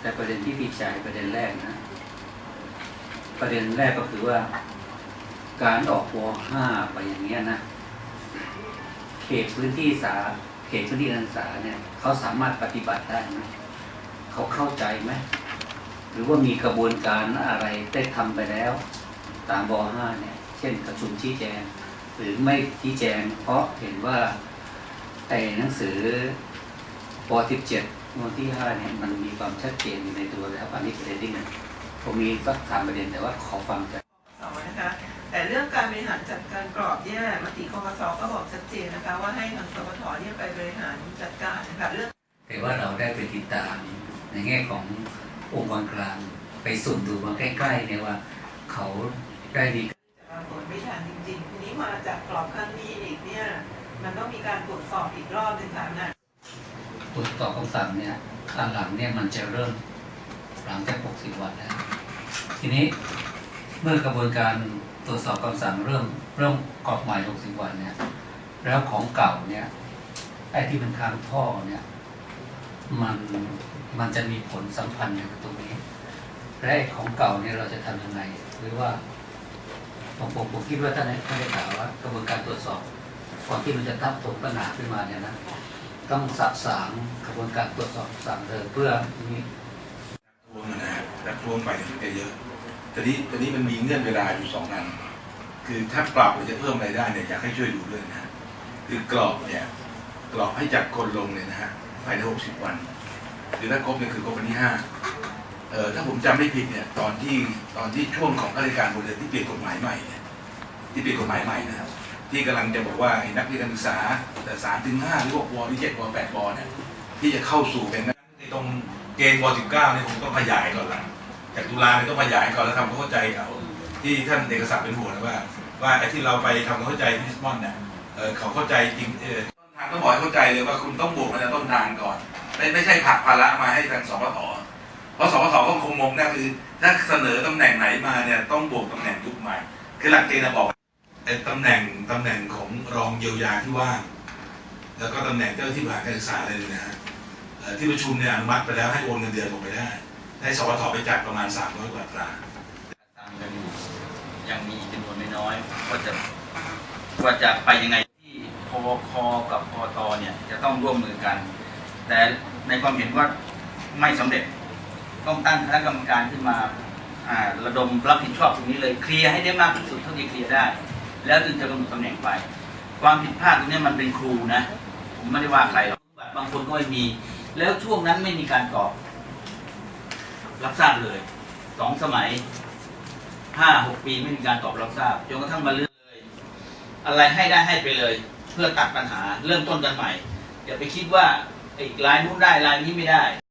แต่ประเด็นที่พี่ชายประเด็นแรกนะ ประเด็นแรกก็คือว่า การออกวห้าไปอย่างเงี้ยนะ เขตพื้นที่สาเขตพื้นที่การศึกษาเนี่ยเขาสามารถปฏิบัติได้ไหมเขาเข้าใจไหมหรือว่ามีกระบวนการอะไรได้ทำไปแล้ว ตามวห้าเนี่ย เช่นประชุมชี้แจง หรือไม่ชี้แจง เพราะเห็นว่าไอ้หนังสือป .17 วันที่5เนี่ยมันมีความชัดเจนอยู่ในตัวแล้วอันนี้ประเด็นที่หนึ่งผมมีสักสามประเด็นแต่ว่าขอฟังจากสองนะคะแต่เรื่องการบริหารจัดการกรอบเนี่ยมติคกสก็บอกชัดเจนนะคะ ว่าให้ทางสปทเนี่ยไปบริหารจัดการนะคะเรื่องแต่ว่าเราได้ไปติดตามในแง่ขององค์กรกลางไปสุ่มดูมาใกล้ๆเนี่ยว่าเขาได้ดีจะมาผลไม่ทันจริงๆทีนี้มาจากกรอบครั้งนี้อีกเนี่ยมันต้องมีการตรวจสอบอีกรอบหนึ่งค่ะนะ ตรวจสอบคำสั่งเนี่ยอันหลังเนี่ยมันจะเริ่มหลังจาก 60 วันแล้ว ทีนี้เมื่อกระบวนการตรวจสอบคำสั่งเริ่มเริ่มกรอบใหม่ 60 วันเนี่ย แล้วของเก่าเนี่ยไอ้ที่เป็นทางท่อเนี่ย มันมันจะมีผลสัมพันธ์กับตรงนี้และไอ้ของเก่าเนี่ยเราจะทำยังไง หรือว่าผมผมผมคิดว่าท่านท่านได้กล่าวว่ากระบวนการตรวจสอบก่อนที่มันจะทับถมปัญหาขึ้นมาเนี่ยนะ ต้องสะสางกระบวนการตรวจสอบสั่งเดิมเพื่อมีทวงนะฮะแต่ทวงไปเนี่ยมันก็เยอะแต่นี้แต่นี้มันมีเงื่อนเวลาอยู่สองอัน คือถ้าปรับหรือจะเพิ่มรายได้เนี่ยอยากให้ช่วยดูด้วยนะฮะคือกรอบเนี่ยกรอบให้จัดคนลงเนี่ยนะฮะภายใน60วันคือถ้าครบเนี่ยคือครบวันที่ห้าเอ่อถ้าผมจำไม่ผิดเนี่ยตอนที่ตอนที่ช่วงของข้าราชการบนเรือนที่เปลี่ยนกฎหมายใหม่เนี่ยที่เปลี่ยนกฎหมายใหม่นะครับ ที่กำลังจะบอกว่านักเรียนการศึกษาแต่สามถึงห้าหรือหกวหรือเจ็ดวแปดวเนี่ยที่จะเข้าสู่เป็นในตรงเกณฑ์วสิบเก้าเนี่ยคงต้องขยายก่อนละจากตุลาเนี่ยต้องขยายก่อนแล้วทำความเข้าใจเขาที่ท่านเอกศักดิ์เป็นห่วงนะว่า ว่าไอ้ที่เราไปทำความเข้าใจที่ลิสบอนเนี่ยเขาเข้าใจจริงเออต้นทางต้องบอกให้เข้าใจเลยว่าคุณต้องบวกมาจากต้นทางก่อนไม่ไม่ใช่ผลักภาระมาให้ทางสปทเพราะสปทก็คงงงนะคือ ถ้าเสนอตำแหน่งไหนมาเนี่ยต้องบวกตำแหน่งยุคใหม่คือหลักเกณฑ์บอก ไอ้ตำแหน่งตำแหน่งของรองเยียวยาที่ว่างแล้วก็ตำแหน่งเจ้าที่บริหารการศึกษาอะไรเลยนะฮะที่ประชุมเนี่ยอนุมัติไปแล้วให้โอนเงินเดือนลงไปได้ให้สปทไปจัดประมาณ 300 กว่าตราตามกันอยู่ยังมีจำนวนไม่น้อยว่าจะว่าจะไปยังไงที่พอคอกับพอตเนี่ยจะต้องร่วมมือกัน แต่ในความเห็นว่าไม่สำเร็จต้องตั้งคณะกรรมการขึ้นมาอ่าระดมรับผิดชอบตรงนี้เลยเคลียร์ให้ได้มากที่สุดเท่าที่เคลียร์ได้ แล้วจึงจะกำหนดตำแหน่งไป ความผิดพลาดตรงนี้มันเป็นครูนะ ผมไม่ได้ว่าใครหรอกบางคนก็ไม่มี แล้วช่วงนั้นไม่มีการตอบ รับทราบเลยสองสมัยห้าหกปีไม่มีการตอบรับทราบจนกระทั่งมาเลื่อนเลย อะไรให้ได้ให้ไปเลย เพื่อตัดปัญหาเริ่มต้นกันใหม่อย่าไปคิดว่าไอ้รายนู้นได้รายนี้ไม่ได้